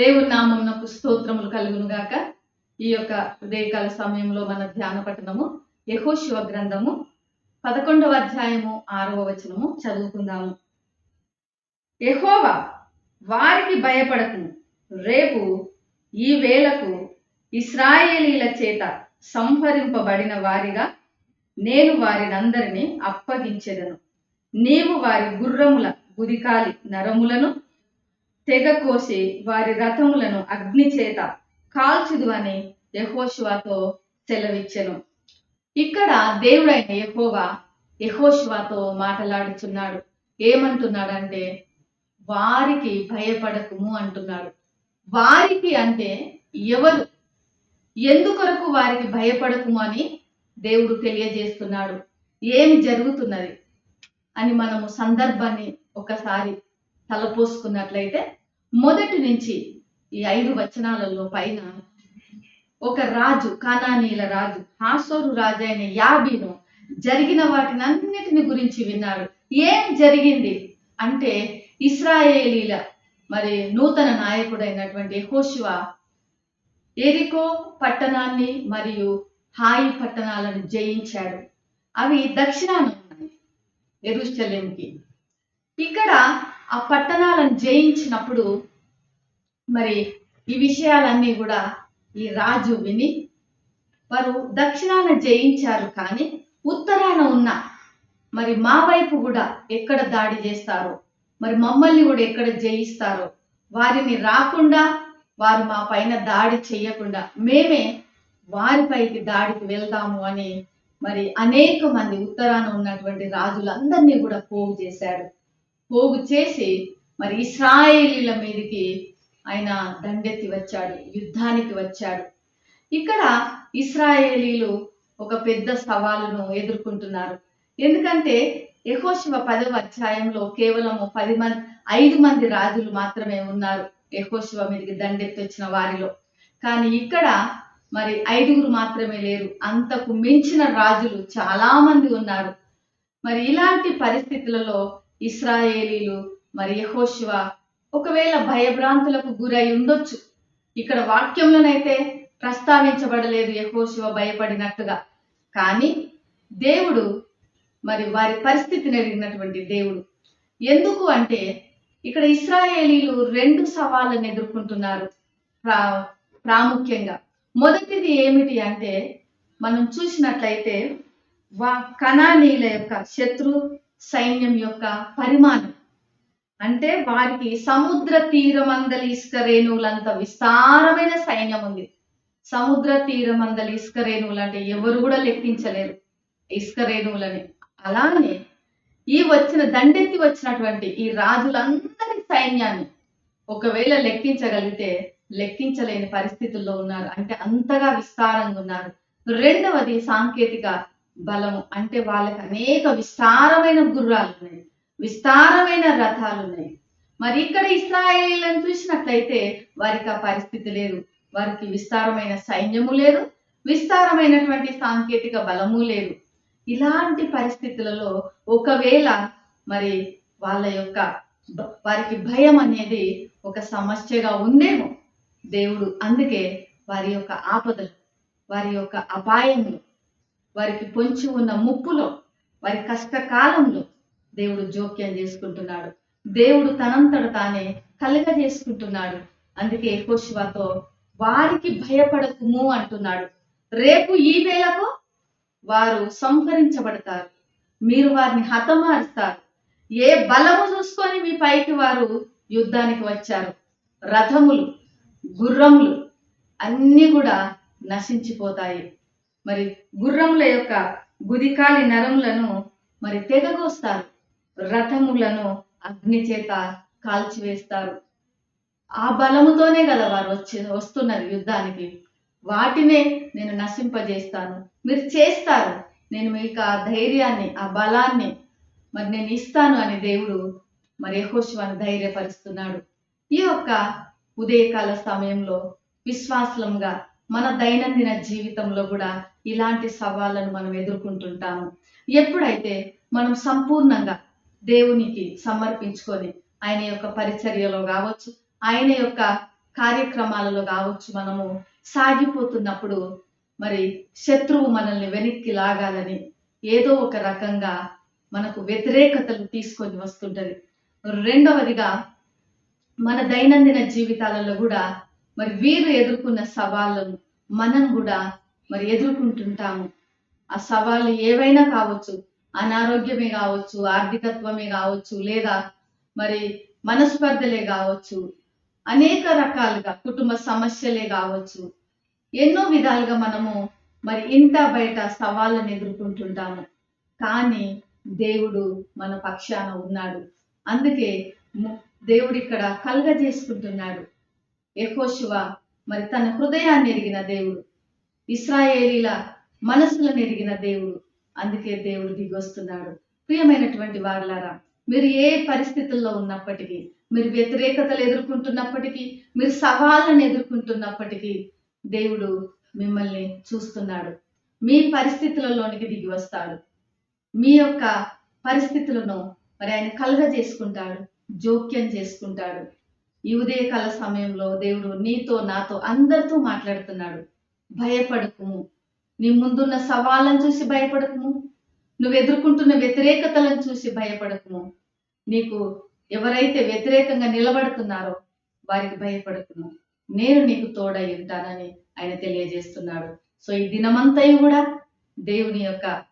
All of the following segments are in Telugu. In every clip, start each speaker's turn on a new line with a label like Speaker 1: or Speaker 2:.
Speaker 1: దేవుని నామమునకు స్తోత్రములు కలుగును గాక. ఈ యొక్క ఉదయకాల సమయంలో మన ధ్యాన పట్టణము యహోశివ గ్రంథము పదకొండవ అధ్యాయము ఆరవ వచనము చదువుకుందాము. యహోవా వారికి భయపడకు. రేపు ఈ వేళకు ఇస్రాయేలీల చేత సంహరింపబడిన వారిగా నేను వారినందరినీ అప్పగించెదను. నీవు వారి గుర్రముల గుదికాలి నరములను తెగ కోసి వారి రథములను అగ్ని చేత కాల్చుదు అని యహోశివాతో సెలవిచ్చెను. ఇక్కడ దేవుడైన యహోవా యహోశివాతో మాట్లాడుచున్నాడు. ఏమంటున్నాడంటే వారికి భయపడకుము అంటున్నాడు. వారికి అంటే ఎవరు? ఎందుకొరకు వారికి భయపడకుము అని దేవుడు తెలియజేస్తున్నాడు. ఏం జరుగుతున్నది అని మనము సందర్భాన్ని ఒకసారి తలపోసుకున్నట్లయితే మొదటి నుంచి ఈ ఐదు వచనాలలో పైన ఒక రాజు కానానీల రాజు హాసోరు రాజు అయిన యాబీను జరిగిన వాటిని అన్నిటిని గురించి విన్నాడు. ఏం జరిగింది? అంటే ఇస్రాయేలీల మరి నూతన నాయకుడైనటువంటి హోషువ ఎరికో పట్టణాన్ని మరియు హాయి పట్టణాలను జయించాడు. అవి దక్షిణాన ఉన్నాయి ఎరుషలేంకి ఇక్కడ ఆ పట్టణాలను జయించినప్పుడు మరి ఈ విషయాలన్నీ కూడా ఈ రాజు విని వారు దక్షిణాన జయించారు కానీ ఉత్తరాన ఉన్న మరి మా వైపు కూడా ఎక్కడ దాడి చేస్తారో మరి మమ్మల్ని కూడా ఎక్కడ జయిస్తారో వారిని రాకుండా వారు మా పైన దాడి చేయకుండా మేమే వారిపైకి దాడికి వెళ్తాము అని మరి అనేక మంది ఉత్తరాన ఉన్నటువంటి రాజులందరినీ కూడా పోగు చేశాడు. పోగు చేసి మరి ఇస్రాయేలీల మీదకి ఆయన దండెత్తి వచ్చాడు యుద్ధానికి వచ్చాడు. ఇక్కడ ఇస్రాయేలీలు ఒక పెద్ద సవాలును ఎదుర్కొంటున్నారు. ఎందుకంటే యహోశివ పదవ అధ్యాయంలో కేవలము పది మంది ఐదు మంది రాజులు మాత్రమే ఉన్నారు యహోశివ మీదకి దండెత్తి వచ్చిన వారిలో. కానీ ఇక్కడ మరి ఐదుగురు మాత్రమే లేరు. అంతకు మించిన రాజులు చాలా మంది ఉన్నారు. మరి ఇలాంటి పరిస్థితులలో ఇస్రాయేలీలు మరి యహోశివ ఒకవేళ భయభ్రాంతులకు గురై ఉండొచ్చు. ఇక్కడ వాక్యంలోనైతే ప్రస్తావించబడలేదు యహోశివ భయపడినట్టుగా. కానీ దేవుడు మరి వారి పరిస్థితిని ఎరిగినటువంటి దేవుడు. ఎందుకు అంటే ఇక్కడ ఇస్రాయేలీలు రెండు సవాళ్ళను ఎదుర్కొంటున్నారు. ప్రా ప్రాముఖ్యంగా. మొదటిది ఏమిటి అంటే మనం చూసినట్లయితే వా కణానీల యొక్క శత్రు సైన్యం యొక్క పరిమాణం. అంటే వారికి సముద్ర తీరమందలి ఇసుక రేణువులంత విస్తారమైన సైన్యం ఉంది. సముద్ర తీరమందలి ఇసుక రేణువులు అంటే ఎవరు కూడా లెక్కించలేరు ఇసుక రేణువులని. అలానే ఈ వచ్చిన దండెత్తి వచ్చినటువంటి ఈ రాజులందరి సైన్యాన్ని ఒకవేళ లెక్కించగలిగితే లెక్కించలేని పరిస్థితుల్లో ఉన్నారు. అంటే అంతగా విస్తారంగా ఉన్నారు. రెండవది సాంకేతిక బలము. అంటే వాళ్ళకి అనేక విస్తారమైన గుర్రాలు ఉన్నాయి. విస్తారమైన రథాలు ఉన్నాయి. మరి ఇక్కడ ఇస్రాయేళ్ళని చూసినట్లయితే వారికి ఆ పరిస్థితి లేదు. వారికి విస్తారమైన సైన్యము లేదు. విస్తారమైనటువంటి సాంకేతిక బలము లేదు. ఇలాంటి పరిస్థితులలో ఒకవేళ మరి వాళ్ళ యొక్క వారికి భయం అనేది ఒక సమస్యగా ఉందేమో దేవుడు. అందుకే వారి యొక్క ఆపదలు వారి యొక్క అపాయములు వారికి పొంచి ఉన్న ముప్పులో వారి కష్టకాలంలో దేవుడు జోక్యం చేసుకుంటున్నాడు. దేవుడు తనంతట తానే కలుగజేసుకుంటున్నాడు అందుకే కోశివాతో వారికి భయపడకుము అంటున్నాడు. రేపు ఈ వేళకు వారు సంహరించబడతారు. మీరు వారిని హతమారుస్తారు. ఏ బలము చూసుకొని మీ పైకి వారు యుద్ధానికి వచ్చారు. రథములు గుర్రములు అన్నీ కూడా నశించిపోతాయి. మరి గుర్రముల యొక్క గుదికాలి నరములను మరి తెగగోస్తారు. రథములను అగ్ని చేత కాల్చివేస్తారు. ఆ బలముతోనే కదా వారు వచ్చి వస్తున్నారు యుద్ధానికి. వాటినే నేను నశింపజేస్తాను. మీరు చేస్తారు. నేను మీకు ఆ ధైర్యాన్ని ఆ బలాన్ని మరి నేను ఇస్తాను అని దేవుడు మరి యహోశివాన్ని ధైర్యపరుస్తున్నాడు. ఈ యొక్క ఉదయకాల సమయంలో విశ్వాసంగా మన దైనందిన జీవితంలో కూడా ఇలాంటి సవాళ్ళను మనం ఎదుర్కొంటుంటాము. ఎప్పుడైతే మనం సంపూర్ణంగా దేవునికి సమర్పించుకొని ఆయన యొక్క పరిచర్యలో కావచ్చు ఆయన యొక్క కార్యక్రమాలలో కావచ్చు మనము సాగిపోతున్నప్పుడు మరి శత్రువు మనల్ని వెనక్కి లాగాలని ఏదో ఒక రకంగా మనకు వ్యతిరేకతలు తీసుకొని వస్తుంటది. రెండవదిగా మన దైనందిన జీవితాలలో కూడా మరి వీరు ఎదుర్కొన్న సవాళ్ళను మనం కూడా మరి ఎదుర్కొంటుంటాము. ఆ సవాళ్ళు ఏవైనా కావచ్చు అనారోగ్యమే కావచ్చు ఆర్థికత్వమే కావచ్చు లేదా మరి మనస్పర్ధలే కావచ్చు అనేక రకాలుగా కుటుంబ సమస్యలే కావచ్చు ఎన్నో విధాలుగా మనము మరి ఇంత బయట సవాళ్ళను ఎదుర్కొంటుంటాము. కానీ దేవుడు మన పక్షాన ఉన్నాడు. అందుకే దేవుడు ఇక్కడ కలుగజేసుకుంటున్నాడు. యహోశివ మరి తన హృదయాన్ని ఎరిగిన దేవుడు. ఇస్రాయేలీల మనసులను ఎరిగిన దేవుడు. అందుకే దేవుడు దిగొస్తున్నాడు. ప్రియమైనటువంటి వారులారా మీరు ఏ పరిస్థితుల్లో ఉన్నప్పటికీ మీరు వ్యతిరేకతలు ఎదుర్కొంటున్నప్పటికీ మీరు సవాళ్ళను ఎదుర్కొంటున్నప్పటికీ దేవుడు మిమ్మల్ని చూస్తున్నాడు. మీ పరిస్థితులలోనికి దిగి వస్తాడు. మీ యొక్క పరిస్థితులను మరి ఆయన కలుగజేసుకుంటాడు జోక్యం చేసుకుంటాడు. ఈ ఉదయకాల సమయంలో దేవుడు నీతో నాతో అందరితో మాట్లాడుతున్నాడు. భయపడకుము. నీ ముందున్న సవాళ్ళను చూసి భయపడకుము. నువ్వు ఎదుర్కొంటున్న వ్యతిరేకతలను చూసి భయపడకుము. నీకు ఎవరైతే వ్యతిరేకంగా నిలబడుతున్నారో వారికి భయపడకుము. నేను నీకు తోడై ఉంటానని ఆయన తెలియజేస్తున్నాడు. సో ఈ దినమంతయు కూడా దేవుని యొక్క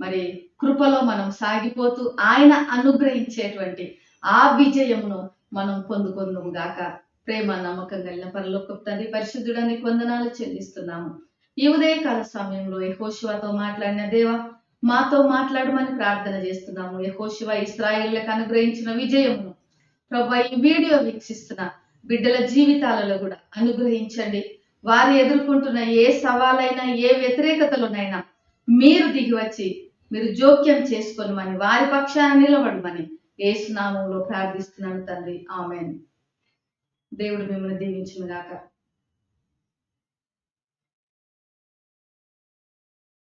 Speaker 1: మరి కృపలో మనం సాగిపోతూ ఆయన అనుగ్రహించేటువంటి ఆ విజయమును మనం పొందుకొందుము గాక. ప్రేమ నమ్మకం కలిగిన పరలోక తండ్రి పరిశుద్ధుడానికి వందనాలు చెల్లిస్తున్నాము. ఈ ఉదయకాల సమయంలో యహోశివాతో మాట్లాడిన దేవా మాతో మాట్లాడమని ప్రార్థన చేస్తున్నాము. యహోశివ ఇస్రాయిల్లకు అనుగ్రహించిన విజయమును ప్రభు ఈ వీడియో వీక్షిస్తున్న బిడ్డల జీవితాలలో కూడా అనుగ్రహించండి. వారు ఎదుర్కొంటున్న ఏ సవాలైనా ఏ వ్యతిరేకతలోనైనా మీరు దిగి వచ్చి మీరు జోక్యం చేసుకోనమని వారి పక్షాన నిలబడమని ఏసునామంలో ప్రార్థిస్తున్నాను తండ్రి. ఆమెన్. దేవుడు మిమ్మల్ని దీవించిన గాక